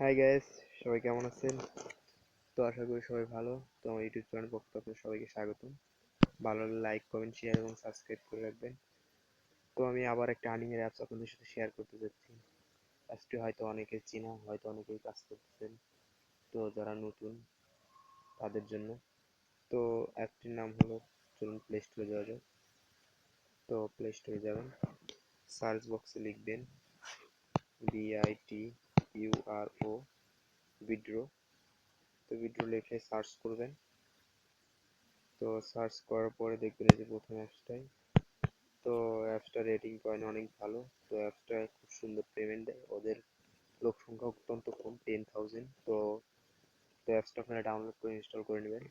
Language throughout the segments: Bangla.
হাই গাইস সবাই কেমন আছেন? তো আশা করি সবাই ভালো। তো আমার ইউটিউব চ্যানেল পক্ষ আপনাদের সবাইকে স্বাগতম। ভালো লাইক কমেন্ট শেয়ার এবং সাবস্ক্রাইব করে রাখবেন। তো আমি আবার একটা আর্নিং এর অ্যাপস আপনাদের সাথে শেয়ার করতে যাচ্ছি। অ্যাপসটি হয়তো অনেকে চেনা, হয়তো অনেকেই কাজ করতেছেন। তো যারা নতুন, তাদের জন্য। তো অ্যাপটির নাম হলো, চলুন প্লে স্টোরে যাওয়া যাক। তো প্লে স্টোরে যাবেন। সার্চ বক্সে লিখবেন বিআইটি ইউআরও উইড্রো তো উইড্রো লিখে সার্চ করবেন। তো সার্চ করার পরে দেখবেন যে প্রথম অ্যাপসটাই তো অ্যাপসটা রেটিং পয়েন্ট অনেক ভালো। তো অ্যাপসটা খুব সুন্দর পেমেন্ট দেয়। ওদের লোক সংখ্যা অত্যন্ত কম টেন থাউজেন্ড তো তো অ্যাপসটা আপনারা ডাউনলোড করে ইনস্টল করে নেবেন।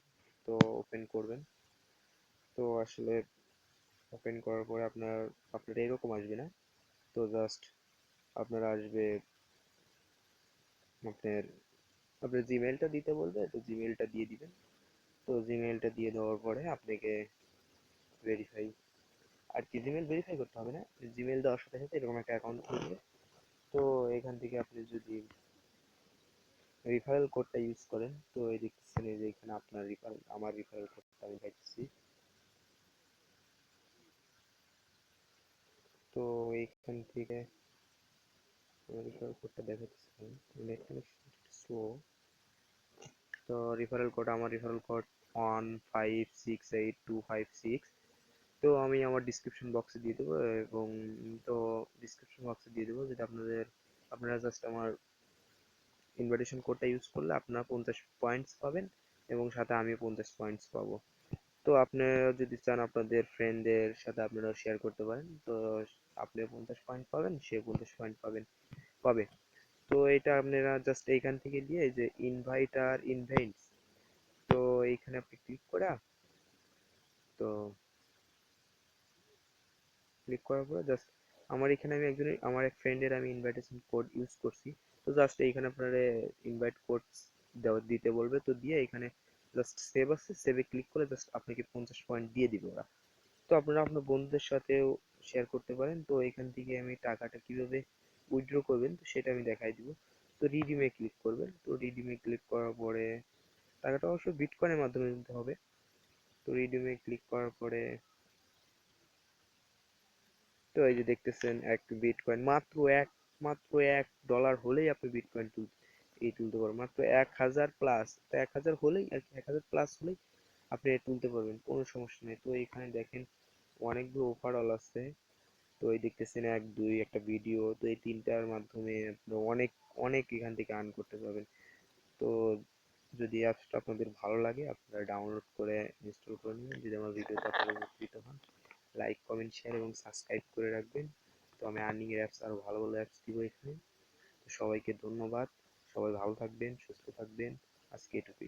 তো ওপেন করবেন। তো আসলে ওপেন করার পরে আপনার আপনার এরকম আসবে না। তো জাস্ট আপনার আসবে আপনার আপনার জিমেলটা দিতে বলবে, তো জিমেলটা দিয়ে দিবেন। তো জিমেলটা দিয়ে দেওয়ার পরে আপনাকে ভেরিফাই আর কি জিমেল ভেরিফাই করতে হবে না? জিমেল দেওয়ার সাথে সাথে এরকম একটা অ্যাকাউন্ট খুলবে। তো এখান থেকে আপনি যদি রিফারেল কোডটা ইউজ করেন, তো এই দেখতেছেন এই যে এখানে আপনার রিফারেল আমার রিফারেল কোডটা আমি পাইতেছি। তো এইখান থেকে রিফারেল কোডটা দেখাচ্ছি নেট কানেকশন স্লো তো রিফারেল কোড আমার referral code one five six eight two five six তো আমি আমার ডিসক্রিপশন বক্সে দিয়ে দেবো এবং তো ডিসক্রিপশন বক্সে দিয়ে দেবো যেটা আপনাদের, আপনারা জাস্ট আমার ইনভাইটেশন কোডটা ইউজ করলে আপনারা পঞ্চাশ পয়েন্টস পাবেন এবং সাথে আমি পঞ্চাশ পয়েন্টস পাবো। তো আপনারা যদি চান আপনাদের ফ্রেন্ডদের সাথে আপনারা শেয়ার করতে পারেন, তো আপনি পঞ্চাশ পয়েন্ট পাবেন সে পঞ্চাশ পয়েন্ট পাবেন। পাবে। তো এটা আপনারা জাস্ট এইখান থেকে দিয়ে যে ইনভাইট আর ইনভাইটস তো এইখানে আপনি ক্লিক করা, তো ক্লিক করার পরে জাস্ট আমার এখানে আমি একজনের, আমার এক ফ্রেন্ডের আমি ইনভাইটেশন কোড ইউজ করছি। তো জাস্ট এইখানে আপনারা ইনভাইট কোড দিতে বলবে। তো দিয়ে এখানে জাস্ট সেভ আছে সেভে ক্লিক করে জাস্ট আপনাকে পঞ্চাশ পয়েন্ট দিয়ে দিবে ওরা। তো আপনারা আপনার বন্ধুদের সাথেও শেয়ার করতে পারেন। তো এখান থেকে আমি টাকাটা কীভাবে উইথড্র করবেন, তো সেটা আমি দেখাই দিব। তো রিডিমে ক্লিক করবেন, তো রিডিমে ক্লিক করার পরে টাকাটা অবশ্য বিটকয়েনের মাধ্যমে নিতে হবে। তো রিডিমে ক্লিক করার পরে তো এই যে দেখতেছেন, এক বিটকয়েন মাত্র এক মাত্র এক ডলার হলেই আপনি বিটকয়েন তুল, এই তুলতে পারবেন। মাত্র এক হাজার প্লাস তো এক হাজার হলেই আর এক হাজার প্লাস হলেই আপনি তুলতে পারবেন, কোনো সমস্যা নেই। তো এখানে দেখেন অনেকগুলো ওভারঅল আছে। তো এই দেখতেছেন এক, দুই, একটা ভিডিও তো এই তিনটার মাধ্যমে অনেক অনেক এখান থেকে আর্ন করতে পারবেন। তো যদি অ্যাপসটা আপনাদের ভালো লাগে, আপনারা ডাউনলোড করে ইনস্টল করে নেবেন যদি আমার ভিডিওতে আপনারা উপকৃত হন লাইক কমেন্ট শেয়ার এবং সাবস্ক্রাইব করে রাখবেন। তো আমি আর্নিং এর অ্যাপস আরও ভালো ভালো অ্যাপস দিব এখানে। তো সবাইকে ধন্যবাদ। সবাই ভালো থাকবেন, সুস্থ থাকবেন। আজকে এটুকুই।